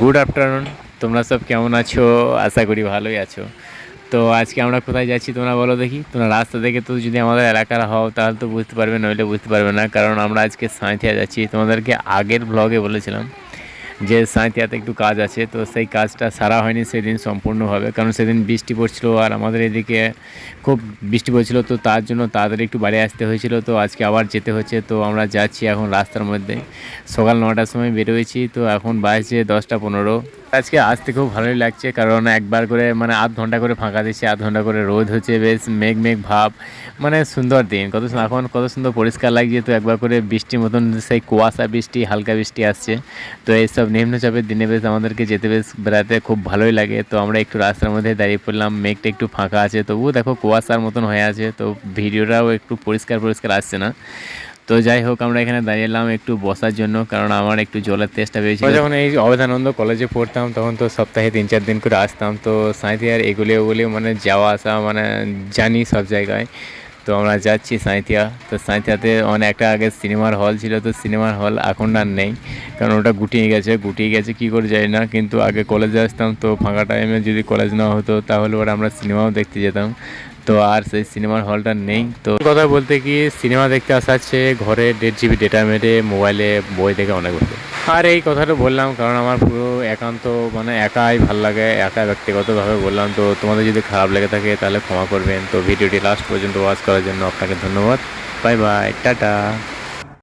Good afternoon তোমরা সব কেমন আছো? আশা করি ভালোই আছো। তো আজকে আমরা কোথায় যাচ্ছি তোমরা বলো দেখি। তোমরা রাস্তা দেখে তো যদি আমাদের এলাকার হও, তাহলে তো বুঝতে পারবে, নইলে বুঝতে পারবে না। কারণ আমরা আজকে সাঁথিয়া যাচ্ছি। তোমাদেরকে আগের ব্লগে বলেছিলাম। যে সাঁথিয়াতে একটু কাজ আছে, তো সেই কাজটা সারা হয়নি, সেদিন সম্পূর্ণভাবে। কারণ সেদিন বৃষ্টি পড়ছিল আর আমাদের এদিকে খুব বৃষ্টি পড়ছিল, তো তার জন্য তাড়াতাড়ি একটু বাড়ি আসতে হয়েছিল। তো আজকে আবার যেতে হচ্ছে, তো আমরা যাচ্ছি এখন রাস্তার মধ্যে। সকাল নটার সময় বেরোয়েছি, তো এখন বাজছে দশটা পনেরো। আজকে আসতে খুব ভালোই লাগছে, কারণ একবার করে মানে আধ ঘণ্টা করে ফাঁকা দিচ্ছে, আধ ঘণ্টা করে রোদ হচ্ছে, বেশ মেঘ মেঘ ভাব মানে সুন্দর দিন। কত এখন কত সুন্দর পরিষ্কার লাগছে, তো একবার করে বৃষ্টির মতন সেই কুয়াশা বৃষ্টি, হালকা বৃষ্টি আসছে। তো এইসব নিম্নচাপের দিনে বেশ আমাদেরকে যেতে বেশ বেড়াতে খুব ভালোই লাগে। তো আমরা একটু রাস্তার মধ্যে দাঁড়িয়ে পড়লাম, মেঘটা একটু ফাঁকা আছে, তবুও দেখো কুয়াশার মতন হয়ে আছে, তো ভিডিওটাও একটু পরিষ্কার পরিষ্কার আসছে না। তো যাই হোক, আমরা এখানে দাঁড়িয়ে এলাম একটু বসার জন্য, কারণ আমার একটু জলের তেষ্টা পেয়েছিল যখন এই অবধানন্দ কলেজে পড়তাম, তখন তো সপ্তাহে তিন চার দিন করে আসতাম। তো সাঁইথিয়ার এগুলি ওগুলি মানে যাওয়া আসা মানে জানি সব জায়গায়। তো আমরা যাচ্ছি সাঁইথিয়া। তো সাঁইথিয়াতে অনেক একটা আগে সিনেমার হল ছিল, তো সিনেমার হল এখন আর নেই। কারণ ওটা গুটিয়ে গেছে গুটিয়ে গেছে, কি করে যাই না। কিন্তু আগে কলেজে আসতাম, তো ফাঁকা টাইমে যদি কলেজ না হতো, তাহলে ওরা আমরা সিনেমাও দেখতে যেতাম। তো আর সেই সিনেমার হলটা নেই। তো কথা বলতে কি, সিনেমা দেখতে আসা হচ্ছে ঘরে দেড় জিবি ডেটা মেরে মোবাইলে বই দেখে অনেক হতো আর এই কথাটা বললাম, কারণ আমার পুরো একান্ত মানে একাই ভালো লাগে একা ব্যক্তিগতভাবে বললাম, তো তোমাদের যদি খারাপ লেগে থাকে তাহলে ক্ষমা করবেন। তো ভিডিওটি লাস্ট পর্যন্ত ওয়াচ করার জন্য আপনাকে ধন্যবাদ। Bye bye tata.